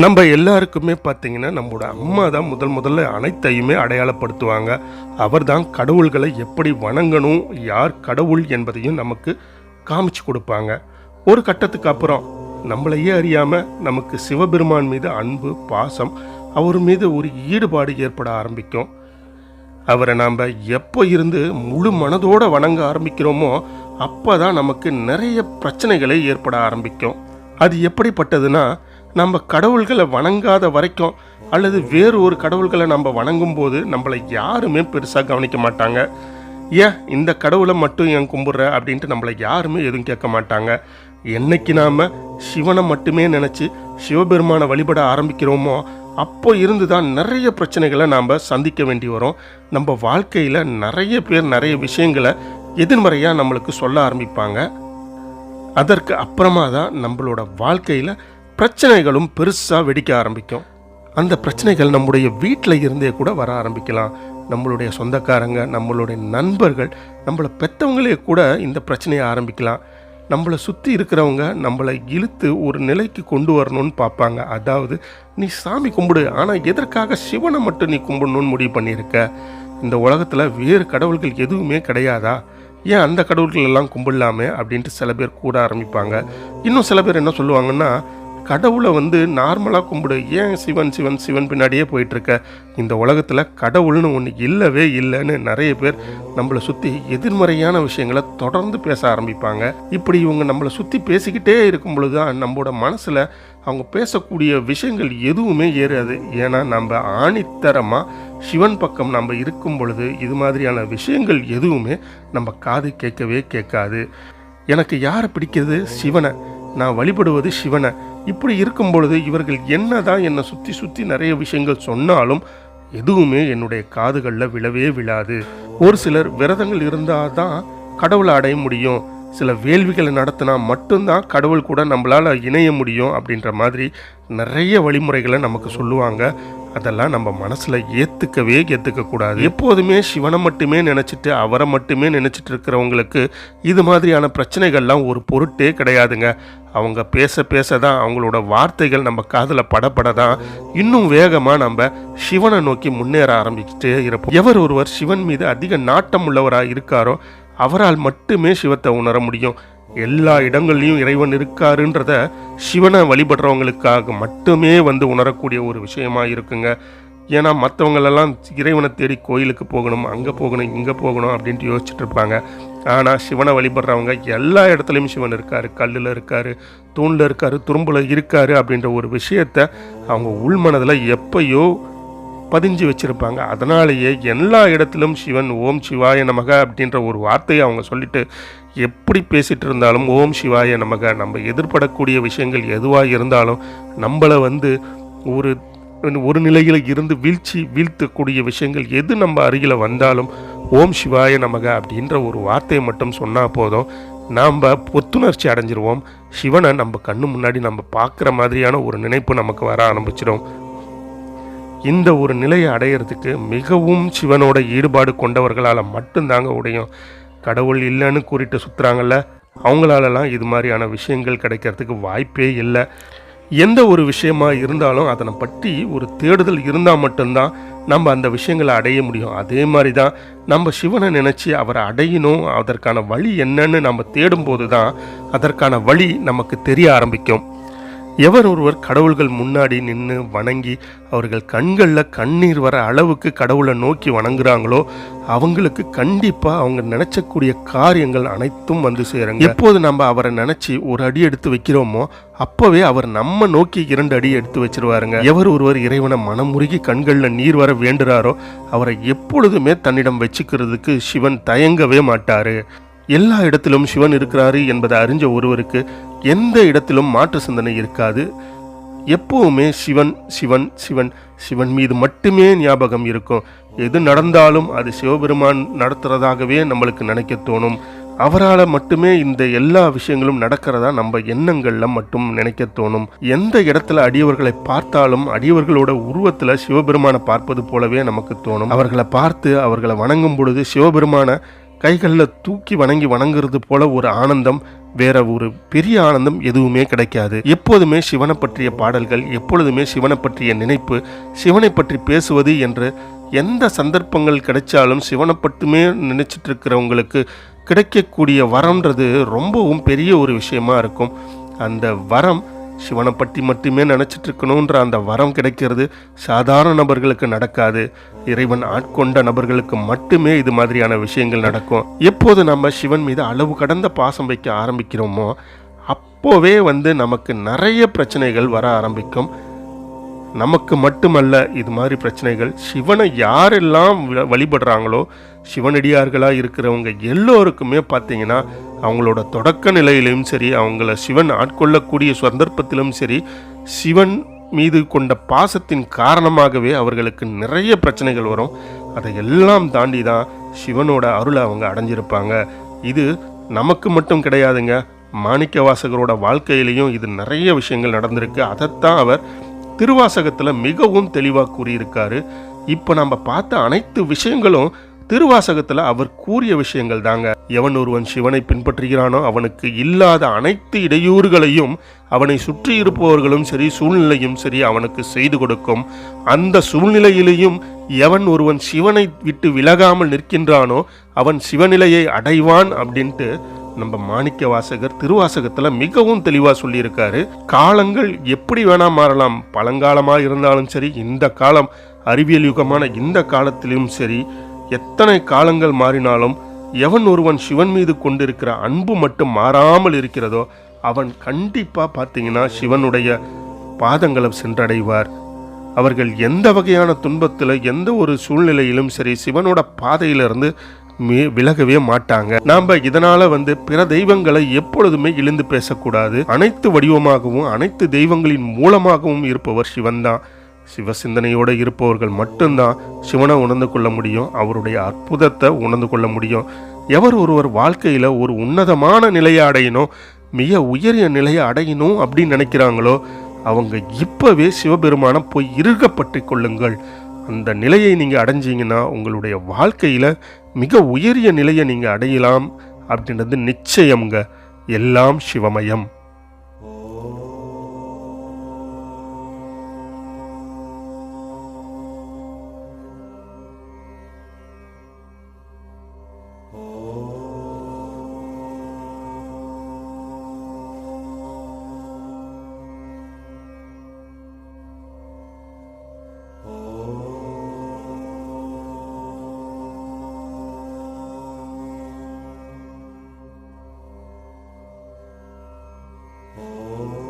நம்ம எல்லாருக்குமே பார்த்தீங்கன்னா நம்மளோட அம்மா தான் முதல் முதல்ல அனைத்தையுமே அடையாளப்படுத்துவாங்க. அவர் தான் கடவுள்களை எப்படி வணங்கணும் யார் கடவுள் என்பதையும் நமக்கு காமிச்சு கொடுப்பாங்க. ஒரு கட்டத்துக்கு அப்புறம் நம்மளையே அறியாமல் நமக்கு சிவபெருமான் மீது அன்பு பாசம் அவர் மீது ஒரு ஈடுபாடு ஏற்பட ஆரம்பிக்கும். அவரை நாம் எப்போ இருந்து முழு மனதோடு வணங்க ஆரம்பிக்கிறோமோ அப்போ தான் நமக்கு நிறைய பிரச்சனைகளை ஏற்பட ஆரம்பிக்கும். அது எப்படிப்பட்டதுன்னா நம்ம கடவுள்களை வணங்காத வரைக்கும் அல்லது வேறு ஒரு கடவுள்களை நம்ம வணங்கும் போது நம்மளை யாருமே பெருசாக கவனிக்க மாட்டாங்க. ஏன் இந்த கடவுளை மட்டும் ஏன் கும்பிட்ற அப்படின்ட்டு நம்மளை யாருமே எதுவும் கேட்க மாட்டாங்க. என்னைக்கு நாம் சிவனை மட்டுமே நினச்சி சிவபெருமானை வழிபட ஆரம்பிக்கிறோமோ அப்போ இருந்து தான் நிறைய பிரச்சனைகளை நாம் சந்திக்க வேண்டி வரும். நம்ம வாழ்க்கையில் நிறைய பேர் நிறைய விஷயங்களை எதிர்மறையாக நம்மளுக்கு சொல்ல ஆரம்பிப்பாங்க. அதற்கு அப்புறமா தான் நம்மளோட வாழ்க்கையில் பிரச்சனைகளும் பெருசாக வெடிக்க ஆரம்பிக்கும். அந்த பிரச்சனைகள் நம்முடைய வீட்டில் இருந்தே கூட வர ஆரம்பிக்கலாம். நம்மளுடைய சொந்தக்காரங்க நம்மளுடைய நண்பர்கள் நம்மளை பெற்றவங்களே கூட இந்த பிரச்சனையை ஆரம்பிக்கலாம். நம்மளை சுற்றி இருக்கிறவங்க நம்மளை இழுத்து ஒரு நிலைக்கு கொண்டு வரணும்னு பார்ப்பாங்க. அதாவது நீ சாமி கும்பிடு ஆனால் எதற்காக சிவனை மட்டும் நீ கும்பிடணும்னு முடிவு பண்ணியிருக்க? இந்த உலகத்தில் வேறு கடவுள்கள் எதுவுமே கிடையாதா? ஏன் அந்த கடவுள்கள் எல்லாம் கும்பிடலாமே? அப்படின்ட்டு சில பேர் கூட ஆரம்பிப்பாங்க. இன்னும் சில பேர் என்ன சொல்லுவாங்கன்னா கடவுளை வந்து நார்மலாக கும்பிடு. ஏன் சிவன் சிவன் சிவன் பின்னாடியே போயிட்டுருக்க? இந்த உலகத்தில் கடவுள்னு ஒன்று இல்லவே இல்லைன்னு நிறைய பேர் நம்மளை சுற்றி எதிர்மறையான விஷயங்களை தொடர்ந்து பேச ஆரம்பிப்பாங்க. இப்படி இவங்க நம்மளை சுற்றி பேசிக்கிட்டே இருக்கும் பொழுது தான் நம்மளோட மனசில் அவங்க பேசக்கூடிய விஷயங்கள் எதுவுமே ஏறாது. ஏன்னா நம்ம ஆணித்தரமாக சிவன் பக்கம் நம்ம இருக்கும் பொழுது இது மாதிரியான விஷயங்கள் எதுவுமே நம்ம காது கேட்கவே கேட்காது. எனக்கு யாரை பிடிக்கிறது? சிவனை. நான் வழிபடுவது சிவனை. இப்படி இருக்கும் பொழுது இவர்கள் என்னதான் என்னை சுற்றி சுற்றி நிறைய விஷயங்கள் சொன்னாலும் எதுவுமே என்னுடைய காதுகளில் விழவே விழாது. ஒரு சிலர் விரதங்கள் இருந்தால் தான் கடவுளை அடைய முடியும். சில வேள்விகளை நடத்தினா மட்டும்தான் கடவுள் கூட நம்மளால் இணைய முடியும் அப்படின்ற மாதிரி நிறைய வழிமுறைகளை நமக்கு சொல்லுவாங்க. அதெல்லாம் நம்ம மனசில் ஏற்றுக்கவே ஏற்றுக்கக்கூடாது எப்போதுமே சிவனை மட்டுமே நினச்சிட்டு அவரை மட்டுமே நினச்சிட்டு இருக்கிறவங்களுக்கு இது மாதிரியான பிரச்சனைகள்லாம் ஒரு பொருட்டே கிடையாதுங்க. அவங்க பேச பேச தான் அவங்களோட வார்த்தைகள் நம்ம காதில் படப்பட தான் இன்னும் வேகமாக நம்ம சிவனை நோக்கி முன்னேற ஆரம்பிச்சுட்டே இருப்போம். எவர் ஒருவர் சிவன் மீது அதிக நாட்டம் உள்ளவராக இருக்காரோ அவரால் மட்டுமே சிவத்தை உணர முடியும். எல்லா இடங்கள்லையும் இறைவன் இருக்காருன்றத சிவனை வழிபடுறவங்களுக்காக மட்டுமே வந்து உணரக்கூடிய ஒரு விஷயமா இருக்குங்க. ஏன்னா மற்றவங்களெல்லாம் இறைவனை தேடி கோயிலுக்கு போகணும் அங்கே போகணும் இங்கே போகணும் அப்படின்ட்டு யோசிச்சுட்டு இருப்பாங்க ஆனால் சிவனை வழிபடுறவங்க எல்லா இடத்துலையும் சிவன் இருக்கார். கல்லில் இருக்கார் தூணில் இருக்கார் துரும்பில் இருக்கார் அப்படின்ற ஒரு விஷயத்த அவங்க உள்மனதில் எப்பயோ பதிஞ்சு வச்சிருப்பாங்க. அதனாலேயே எல்லா இடத்திலும் சிவன் ஓம் சிவாய நமக அப்படின்ற ஒரு வார்த்தையை அவங்க சொல்லிட்டு எப்படி பேசிகிட்டு இருந்தாலும் ஓம் சிவாய நமக. நம்ம எதிர்படக்கூடிய விஷயங்கள் எதுவாக இருந்தாலும் நம்மளை வந்து ஒரு ஒரு நிலையில் இருந்து வீழ்ச்சி வீழ்த்தக்கூடிய விஷயங்கள் எது நம்ம அருகில் வந்தாலும் ஓம் சிவாய நமக அப்படின்ற ஒரு வார்த்தையை மட்டும் சொன்னால் போதும். நாம் புத்துணர்ச்சி அடைஞ்சிருவோம். சிவனை நம்ம கண்ணு முன்னாடி நம்ம பார்க்குற மாதிரியான ஒரு நினைப்பு நமக்கு வர ஆரம்பிச்சிடும் இந்த ஒரு நிலையை அடையிறதுக்கு மிகவும் சிவனோட ஈடுபாடு கொண்டவர்களால் மட்டும்தாங்க உடையும். கடவுள் இல்லைன்னு கூறிட்டு சுற்றுறாங்கல்ல அவங்களாலலாம் இது மாதிரியான விஷயங்கள் கிடைக்கிறதுக்கு வாய்ப்பே இல்லை. எந்த ஒரு விஷயமா இருந்தாலும் அதனை பற்றி ஒரு தேடுதல் இருந்தால் மட்டும்தான் நம்ம அந்த விஷயங்களை அடைய முடியும். அதே மாதிரி தான் நம்ம சிவனை நினச்சி அவரை அடையணும் அதற்கான வழி என்னன்னு நம்ம தேடும்போது தான் அதற்கான வழி நமக்கு தெரிய ஆரம்பிக்கும். எவர் ஒருவர் கடவுள்கள் முன்னாடி நின்று வணங்கி அவர்கள் கண்களில் கண்ணீர் வர அளவுக்கு கடவுளை நோக்கி வணங்குறாங்களோ அவங்களுக்கு கண்டிப்பாக அவங்க நினைச்சக்கூடிய காரியங்கள் அனைத்தும் வந்து சேருங்க. எப்போது நம்ம அவரை நினச்சி ஒரு அடி எடுத்து வைக்கிறோமோ அப்போவே அவர் நம்ம நோக்கி இரண்டு அடி எடுத்து வச்சிருவாருங்க. எவர் ஒருவர் இறைவனை மனமுருகி கண்களில் நீர் வர வேண்டுறாரோ அவரை எப்பொழுதுமே தன்னிடம் வச்சுக்கிறதுக்கு சிவன் தயங்கவே மாட்டார். எல்லா இடத்திலும் சிவன் இருக்கிறாரு என்பதை அறிஞ்ச ஒருவருக்கு எந்த இடத்திலும் மாற்று சிந்தனை இருக்காது. எப்பவுமே சிவன் சிவன் சிவன் சிவன் மீது மட்டுமே ஞாபகம் இருக்கும். எது நடந்தாலும் அது சிவபெருமான் நடத்துறதாகவே நம்மளுக்கு நினைக்க தோணும். அவரால் மட்டுமே இந்த எல்லா விஷயங்களும் நடக்கிறதா நம்ம எண்ணங்களில் மட்டும் நினைக்க தோணும். எந்த இடத்துல அடியவர்களை பார்த்தாலும் அடியவர்களோட உருவத்தில் சிவபெருமானை பார்ப்பது போலவே நமக்கு தோணும். அவர்களை பார்த்து அவர்களை வணங்கும் பொழுது சிவபெருமான கைகளில் தூக்கி வணங்கி வணங்குறது போல ஒரு ஆனந்தம் வேற ஒரு பெரிய ஆனந்தம் எதுவுமே கிடைக்காது. எப்போதுமே சிவனை பற்றிய பாடல்கள் எப்பொழுதுமே சிவனை பற்றிய நினைப்பு சிவனை பற்றி பேசுவது என்று எந்த சந்தர்ப்பங்கள் கிடைச்சாலும் சிவனை பட்டுமே நினைச்சிட்டு இருக்கிறவங்களுக்கு கிடைக்கக்கூடிய வரம்ன்றது ரொம்பவும் பெரிய ஒரு விஷயமா இருக்கும். அந்த வரம் சிவனை பற்றி மட்டுமே நினச்சிட்டு இருக்கணுன்ற அந்த வரம் கிடைக்கிறது சாதாரண நபர்களுக்கு நடக்காது. இறைவன் ஆட்கொண்ட நபர்களுக்கு மட்டுமே இது மாதிரியான விஷயங்கள் நடக்கும். எப்போது நம்ம சிவன் மீது அளவு கடந்த பாசம் வைக்க ஆரம்பிக்கிறோமோ அப்போவே வந்து நமக்கு நிறைய பிரச்சனைகள் வர ஆரம்பிக்கும். நமக்கு மட்டுமல்ல இது மாதிரி பிரச்சனைகள் சிவனை யாரெல்லாம் வ- வழிபடுறாங்களோ சிவனடியார்களாக இருக்கிறவங்க எல்லோருக்குமே பார்த்தீங்கன்னா அவங்களோட தொடக்க நிலையிலும் சரி அவங்கள சிவன் ஆட்கொள்ளக்கூடிய சந்தர்ப்பத்திலும் சரி சிவன் மீது கொண்ட பாசத்தின் காரணமாகவே அவர்களுக்கு நிறைய பிரச்சனைகள் வரும். அதை எல்லாம் தாண்டி தான் சிவனோட அருளை அவங்க அடைஞ்சிருப்பாங்க. இது நமக்கு மட்டும் கிடையாதுங்க. மாணிக்க வாசகரோட வாழ்க்கையிலையும் இது நிறைய விஷயங்கள் நடந்திருக்கு. அதைத்தான் அவர் திருவாசகத்தில் மிகவும் தெளிவாக கூறியிருக்காரு. இப்போ நம்ம பார்த்த அனைத்து விஷயங்களும் திருவாசகத்தில் அவர் கூறிய விஷயங்கள் தாங்க. எவன் ஒருவன் சிவனை பின்பற்றுகிறானோ அவனுக்கு இல்லாத அனைத்து இடையூறுகளையும் அவனை சுற்றி இருப்பவர்களும் சரி சூழ்நிலையும் சரி அவனுக்கு செய்து கொடுக்கும். அந்த சூழ்நிலையிலேயும் எவன் ஒருவன் சிவனை விட்டு விலகாமல் நிற்கின்றானோ அவன் சிவநிலையை அடைவான் அப்படின்ட்டு நம்ம மாணிக்க வாசகர் திருவாசகத்தில் மிகவும் தெளிவாக சொல்லியிருக்காரு. காலங்கள் எப்படி வேணா மாறலாம். பழங்காலமாக இருந்தாலும் சரி இந்த காலம் அறிவியல் யுகமான இந்த காலத்திலும் சரி எத்தனை காலங்கள் மாறினாலும் எவன் ஒருவன் சிவன் மீது கொண்டிருக்கிற அன்பு மட்டும் மாறாமல் இருக்கிறதோ அவன் கண்டிப்பாக பார்த்தீங்கன்னா சிவனுடைய பாதங்களை சென்றடைவார். அவர்கள் எந்த வகையான துன்பத்தில் எந்த ஒரு சூழ்நிலையிலும் சரி சிவனோட பாதையிலிருந்து விலகவே மாட்டாங்க. நாம இதனால வந்து பிற தெய்வங்களை எப்பொழுதுமே இழிந்து பேசக்கூடாது. அனைத்து வடிவமாகவும் அனைத்து தெய்வங்களின் மூலமாகவும் இருப்பவர் சிவன்தான் சிவ சிந்தனையோடு இருப்பவர்கள் மட்டும்தான் சிவனை உணர்ந்து கொள்ள முடியும். அவருடைய அற்புதத்தை உணர்ந்து கொள்ள முடியும். எவர் ஒருவர் வாழ்க்கையில் ஒரு உன்னதமான நிலையை அடையணும் மிக உயரிய நிலையை அடையணும் அப்படின்னு நினைக்கிறாங்களோ அவங்க இப்பவே சிவபெருமானை போய் இறுக கொள்ளுங்கள். அந்த நிலையை நீங்கள் அடைஞ்சிங்கன்னா உங்களுடைய வாழ்க்கையில் மிக உயரிய நிலையை நீங்கள் அடையலாம் அப்படின்றது நிச்சயம்ங்க. எல்லாம் சிவமயம். Oh.